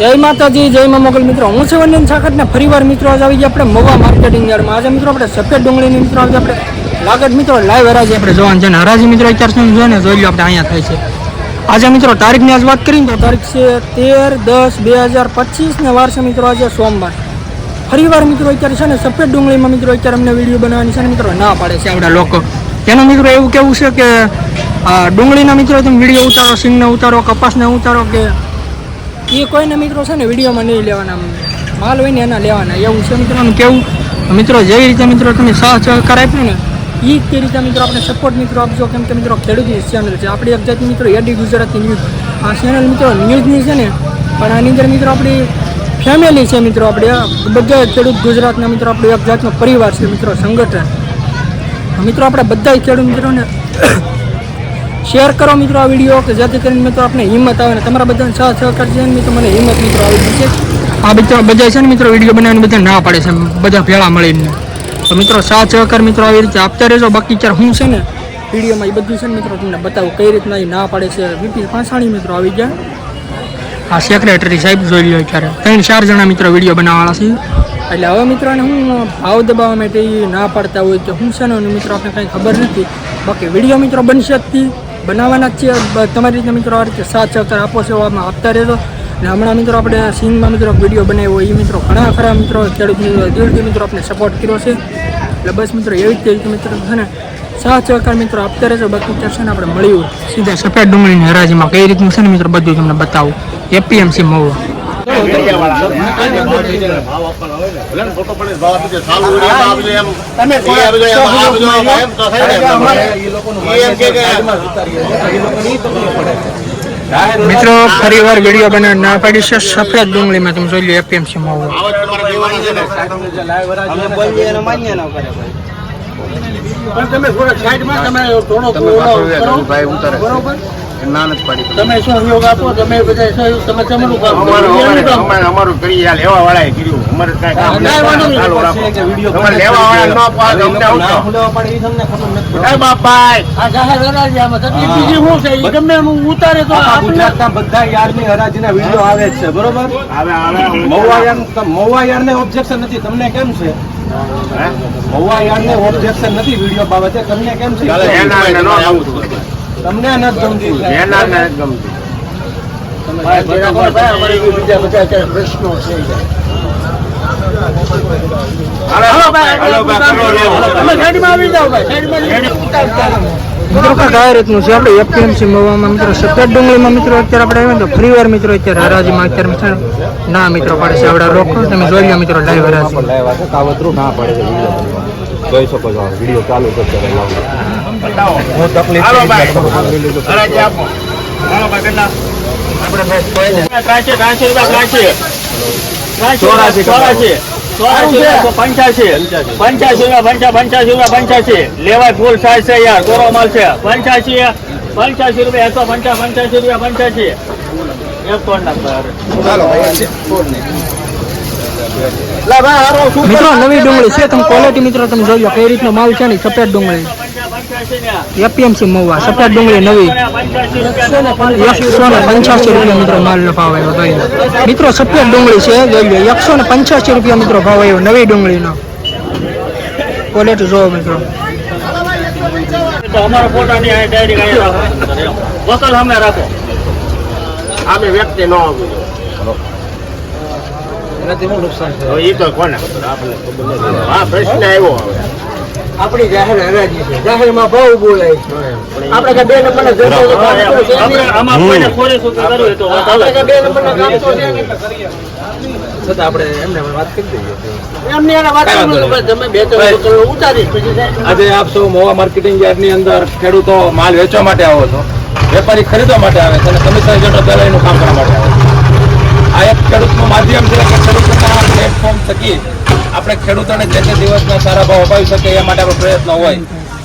જય માતાજી, જય મા મોગલ મિત્રો. હું છે વંદન સાખત ને ફરીવાર મિત્રો, આજે આવી આપણે મોવા માર્કેટિંગ યાર્ડમાં. આજે મિત્રો આપણે સફેદ ડુંગળીની મિત્રો, આજે આપણે લાગત મિત્રો લાઈવ હરાજી આપણે જોવાનું છે. ને હરાજી મિત્રો સુધી જોઈએ ને જોઈ લો આપણે અહીંયા થાય છે. આજે મિત્રો તારીખની આજ વાત કરીને તો તારીખ છે તેર દસ બે હજાર પચીસ ને મિત્રો આજે સોમવાર. ફરીવાર મિત્રો અત્યારે છે ને સફેદ ડુંગળીમાં મિત્રો અત્યારે અમને વીડિયો બનાવવાની છે ને મિત્રો ના પાડે છે આપણા લોકો. તેનું મિત્રો એવું કેવું છે કે ડુંગળીના મિત્રો તમે વીડિયો ઉતારો, સિંગને ઉતારો, કપાસને ઉતારો કે એ કોઈને મિત્રો છે ને વિડીયોમાં નહીં લેવાના માલ હોય ને એના લેવાના. એવું છે મિત્રોનું કેવું? મિત્રો, જેવી રીતે મિત્રો તમે સાહ સહકાર આપ્યો ને એ જ રીતે મિત્રો આપણે સપોર્ટ મિત્રો આપજો. કેમ કે મિત્રો ખેડૂતની ચેનલ છે. આપણી એક જાતની મિત્રો એડી ગુજરાતી ન્યૂઝ આ ચેનલ મિત્રો ન્યૂઝની છે ને, પણ આની અંદર મિત્રો આપણી ફેમિલી છે મિત્રો આપણે બધા ખેડૂત ગુજરાતના મિત્રો, આપણે એક જાતનો પરિવાર છે મિત્રો, સંગઠન. મિત્રો, આપણે બધા ખેડૂત મિત્રોને શેર કરો મિત્રો આ વીડિયો કે જેથી કરીને મિત્રો આપણે હિંમત આવે ને તમારા બધાને સહ સહકાર છે મિત્રો મને હિંમત મિત્રો આવી છે. આ બધા બધા છે ને મિત્રો વીડિયો બનાવીને બધા ના પાડે છે, બધા ભેળા મળીને. તો મિત્રો સાથ સહકાર મિત્રો આવી રીતે આપતા રહેજો. બાકી ચાર હું છે ને વિડીયોમાં એ બધું છે ને મિત્રો તમને બતાવું કઈ રીતના એ ના પાડે છે. વીપી પાસાણી મિત્રો આવી ગયા. આ સેક્રેટરી સાહેબ જોઈ લ્યો અત્યારે. ત્રણ ચાર જણા મિત્રો વીડિયો બનાવવાના છે. એટલે હવે મિત્રોને હું ભાવ દબાવવા માટે ના પાડતા હોય કે હું છે ને મિત્રો આપણે કાંઈ ખબર નથી. બાકી વીડિયો મિત્રો બનશે જ તી. બનાવવાના જ છીએ. તમારી રીતે મિત્રો આ રીતે સાથ સહકાર આપો છો આમાં આપતા રહેજો. અને હમણાં મિત્રો આપણે સિંગમાં મિત્રો વીડિયો બનાવ્યો એ મિત્રો ઘણા ખરા મિત્રો ખેડૂત મિત્રો દિલથી મિત્રો આપણે સપોર્ટ કર્યો છે. એટલે બસ મિત્રો એવી જ રીતે મિત્રો છે ને, સાથ સહકાર મિત્રો આપતા રહેજો. બાકી ચર્ચા આપણે મળ્યું. સીધા સફેદ ડુંગળીની હરાજીમાં કઈ રીતનું છે ને મિત્રો બધું તમને બતાવું. એપીએમસી મહુવા મિત્રો ફરી વાર વીડિયો બનાવ ના પાડી છે. સફેદ ડુંગળીમાં તમે જોઈ લો એપીએમસી માં આવાજ તમારે કહેવાની છે ને પણ તમે થોડા સાઈડમાં તમે થોડો ભાઈ ઉતારે. ના નથી પાડી તમે સહયોગ આપો? તમે બધા સહયોગ તમે તમારું કામ અમારું એનું કામ. અમારે અમારું કરી આ લેવા વાળાએ કર્યું. અમારે કાંઈ કામ કાંઈ વાંધો નહીં. ચાલુ રાખો. તમારે લેવા વાળા ન પાડે અમને આવું કહો. આ જાહેર હરાજી આમાં તકલીફ બીજી શું છે? ઈ ગમે એમ ઉતારે તો ગુજરાતના બધા યાર્ડની હરાજીના વીડિયો આવે જ છે બરોબર? આવે આવે મહુવા યાર્ડ મહુવા ઓબ્જેક્શન નથી. તમને કેમ છે? હે? મહુવા યાર્ડને ઓબ્જેક્શન નથી વીડિયો બાબતે તમને કેમ છે? તમને નથી ગમતી? એનારને નથી ગમતું. પ્રશ્નો છે. મિત્રો કાંઈક રીતનું છે? આપણે એપીએમસી મહુવામાં મિત્રો સફેદ ડુંગળીમાં મિત્રો અત્યારે આપણે આવ્યા ને તો ફરી વાર મિત્રો અત્યારે હરાજીમાં અત્યારે મિત્રો ના મિત્રો પડે છે આપણે રોકો. તમે જોઈ લો મિત્રો લાઈવ હરાજી. કાવતરું ના પડે છે જોઈ શકો છો. વીડિયો ચાલુ કરશે બતાવો. હું તકલીફ હાલો ભાઈ. હરાજી આપો. હાલો ભાઈ, કેટલા? ત્રાસી રૂપિયા ત્રાસી. ચોરાસી પંચ્યાસી. પંચ્યાસી રૂપિયા પંચા- પંચ્યાસી રૂપિયા પંચ્યાસી. લેવાય ફૂલ સાઈઝ છે યાર કોરો માલ છે પંચ્યાસી પંચ્યાસી રૂપિયા એકસો પંચા પંચ્યાસી રૂપિયા પંચ્યાસી એક તોડ નાખ ભાઈ. લા ભાઈ, મિત્રો નવી ડુંગળી છે તમે ક્વોલિટી મિત્રો તમે જોઈ લો કઈ રીતનો માલ છે ને સફેદ ડુંગળી એપીએમસી મહુવા સફેદ ડુંગળી નવી. એકસો ને પંચ્યાસી રૂપિયા મિત્રો માલનો ભાવ આવ્યો જોઈ મિત્રો સફેદ ડુંગળી છે જોઈ લો એકસો ને પંચ્યાસી રૂપિયા મિત્રો ભાવ આવ્યો નવી ડુંગળીનો. ક્વોલિટી જોવો મિત્રો. તો અમારા રાખો. વ્યક્તિ ન એનાથી શું નુકસાન છે? તો કોને? નથી. હા પ્રશ્ન આવ્યો હવે. આપણી જાહેર હરાજી છે. જાહેરમાં બહુ બોલાય આપણે કે બે નંબરના જોતો હોય તો કામ તો છે નહીં. આમાં કોઈને ખોરે સૂકી કરવું તો આપણે અલગ. કે બે નંબરના કામ તો છતાં આપણે એમને વાત કરી દઈએ. એમની એને વાત કરવું તમે બે ત્રણ બોટલો પછી આજે આપ સૌ મોવા માર્કેટિંગ યાર્ડની અંદર ખેડૂતો માલ વેચવા માટે આવો છો. વેપારી ખરીદવા માટે આવે છે અને કમિશન એજન્ટો દલાલીનું કામ કરવા માટે આવે છે. આ એક ખેડૂતનું માધ્યમ છે કે ખેડૂતોના પ્લેટફોર્મ થકી આપણે ખેડૂતોને જે તે દિવસના સારા ભાવ અપાવી શકીએ એ માટે આપણો પ્રયત્ન હોય.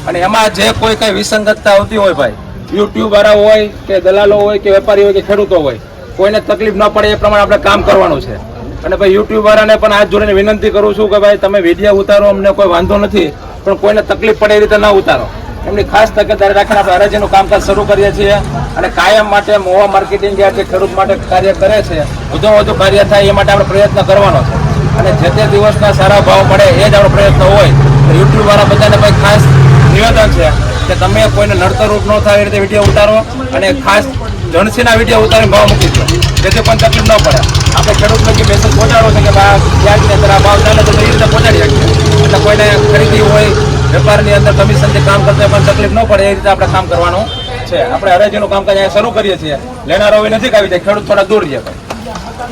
અને એમાં જે કોઈ કઈ વિસંગતતા આવતી હોય ભાઈ યુટ્યુબ વાળા હોય કે દલાલો હોય કે વેપારી હોય કે ખેડૂતો હોય, કોઈને તકલીફ ન પડે એ પ્રમાણે આપણે કામ કરવાનું છે. અને ભાઈ યુટ્યુબ વાળાને પણ હાથ જોડીને વિનંતી કરું છું કે ભાઈ, તમે વીડિયો ઉતારો, અમને કોઈ વાંધો નથી, પણ કોઈને તકલીફ પડે એ રીતે ન ઉતારો. એમની ખાસ તકેદારી રાખીને આપણે હરાજીનું કામકાજ શરૂ કરીએ છીએ અને કાયમ માટે મોવા માર્કેટિંગ જે ખેડૂત માટે કાર્ય કરે છે. વધુ વધુ કાર્ય થાય એ માટે આપણે પ્રયત્ન કરવાનો છે. અને જે તે દિવસના સારા ભાવ મળે એ જ આપણો પ્રયત્ન હોય તો યુટ્યુબ વાળા બધાને ભાઈ ખાસ નિવેદન છે કે તમે કોઈને નડતરરૂપ ન થાય એ રીતે વીડિયો ઉતારો અને ખાસ જણસીના વીડિયો ઉતારીને ભાવ મૂકી દો જેથી પણ તકલીફ ન પડે. આપણે ખેડૂત લગી મેસેજ પહોંચાડો છે કે આ અંદર આ ભાવ ચાલે તો એ રીતે પહોંચાડી શકીએ. એટલે કોઈને ખરીદી હોય વેપારની અંદર કમિશનથી કામ કરતા પણ તકલીફ ન પડે એ રીતે આપણે કામ કરવાનું છે. આપણે હરાજીનું કામકાજ અહીંયા શરૂ કરીએ છીએ. લેનારો નજીક આવી જાય ખેડૂત થોડા દૂર રહે.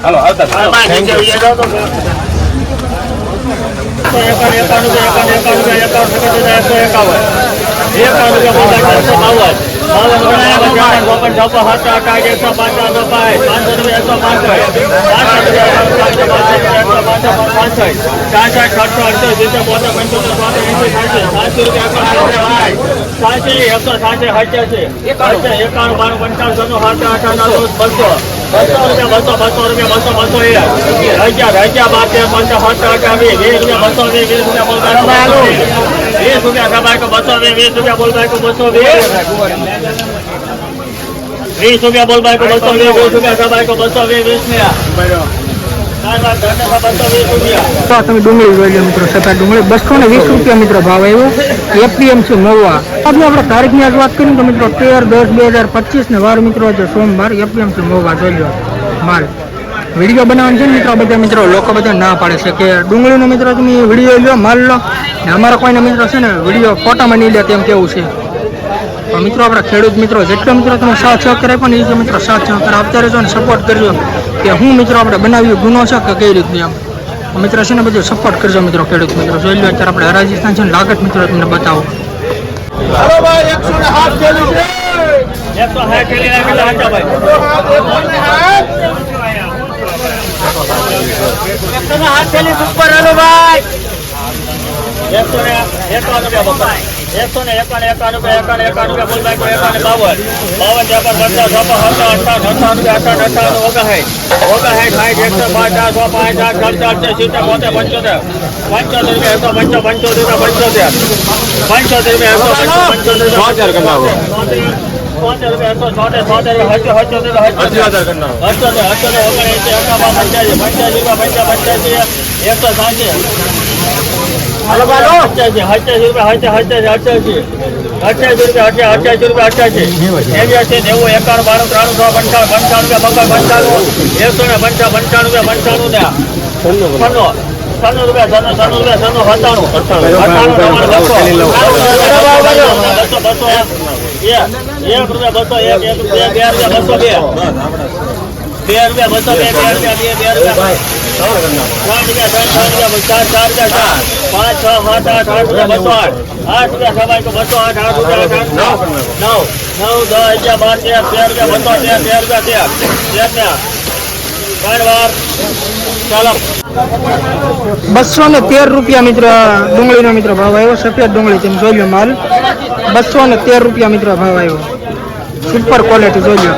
હાલો આવતા. યુ એકાવન એકાવન એકાવન એકાવન એકાવન એકસો એકાવન એકાવન એકસો બાવન બાવન છપ્પન સાત આઠ એકસો પાંચ પાંચ પાંચસો રૂપિયા એકસો પાંસઠ પાંસઠ સાતસો અડસઠ સિત્તેર બોતેર પંચોતેર પોતે એસી સાતસો રૂપિયા સાતસી એકસો છે સત્યાસી એકાણું બાર પંચાવન છન્નું સાત અઠાવન બસો બસો રૂપિયા, બસો બસો રૂપિયા, બસો બસો એક રજા બાર તેર પંદર વીસ રૂપિયા, બસો વીસ વીસ રૂપિયા બોલતા વીસ રૂપિયા બસો વીસ વીસ રૂપિયા બોલબાઈકો બસો વીસ વીસ રૂપિયા બોલબાઈકો બસો વીસ વીસ રૂપિયા સબાઈકો બસો વીસ વીસ રૂપિયા. તો તમે ડુંગળી જોઈ લો મિત્રો સફેદ ડુંગળી બસો ને વીસ રૂપિયા મિત્રો ભાવ આવ્યો. છે મહુવા આપણે આપણે તારીખની આજ વાત કરીએ તો મિત્રો તેર દસ બે હજાર પચીસ ને વાર મિત્રો આજે સોમવાર એપીએમ છે મહુવા જોઈ લો. માલ. વીડિયો બનાવવાનો છે મિત્રો બધા મિત્રો, લોકો બધા ના પાડે છે કે ડુંગળીનો મિત્રો, તમે વીડિયો લો, માલ લો. ને અમારા કોઈના મિત્રો છે ને, વીડિયો ફોટામાં નહીં લે તેમ કેવું છે? પણ મિત્રો આપણા ખેડૂત મિત્રો જેટલો મિત્રો તમે સાથ સહકાર પણ એ મિત્રો સાથ સહકાર આપતા રહેજો અને સપોર્ટ કરજો. કે હું મિત્રો આપણે બનાવ્યું ગુનો છે કે કઈ રીતની આમ? તો મિત્રો છે ને બધું સપોર્ટ કરજો મિત્રો ખેડૂત મિત્રો. જોઈ લો અત્યારે આપણે રાજસ્થાન છે ને લાગત મિત્રો તમને બતાવો. એકસો હાથ થેલી હતા ભાઈ. એકસો ને રૂપિયા એકસો ને એકાવન એકાવન રૂપિયા એકાવન એકાવન રૂપિયા બોલ બાઈકો એકાવન બાવન બાવન ત્રેપન પચાસ છપ્પન સત્તાવન અઠાવન અઠાવન રૂપિયા અઠાવન અઠાવન ઓગણસાઠ ઓગણસાઠ સાઠ એકસો પાંચ ચાર સો પાંચ આઠ ખર્ચ આઠ સિત્તેર બોતેર પંચોતેર પંચોતેર રૂપિયા એકસો પંચો પંચોતેર રૂપિયા પંચોતેર પંચોતેર રૂપિયા એકસો પંચો પંચોતેર ચોતેર રૂપિયા એકસો ચોતેર ચોતેર હચો હચોતેર હચોતેર અઠ્યોતેર અઠ્યોતેર ઓગણએંસી પંચ્યાસી રૂપિયા પંચા પંચ્યાસી એકસો સાંસી અઠ્યાસી રૂપિયા અઠ્યાસી અઠ્યાસી રૂપિયા અઠ્યાસી રૂપિયા અઠ્યાસી નેવ્યાસી નેવું એકાણું બાણું ત્રાણું સો પંચાવન પંચાવન રૂપિયા બસો પંચાણું એકસો ને પંચા પંચાણું રૂપિયા પંચાણું ને છન્નું છન્નું રૂપિયા છન્નું છન્નું રૂપિયા છન્નું સત્તાણું અઠ્ઠાણું બસો બસો એક રૂપિયા બસો એક એક બે બે રૂપિયા બસો બે બે રૂપિયા બસો બે બે રૂપિયા બે બે રૂપિયા પાંચ છ સાત આઠ આઠ રૂપિયા બસો આઠ આઠ રૂપિયા સવાય તો બસો આઠ આઠ રૂપિયા નવ નવ દસ અગિયાર બાર તેર તેર રૂપિયા બસો તેર તેર રૂપિયા તેર તેર ને ત્રણ બસો ને તેર રૂપિયા મિત્ર, ડુંગળીનો મિત્ર ભાવ આવ્યો. સફેદ ડુંગળી તમે જોઈ લો માલ. બસો ને તેર રૂપિયા મિત્ર ભાવ આવ્યો. સુપર ક્વોલિટી જોઈ લો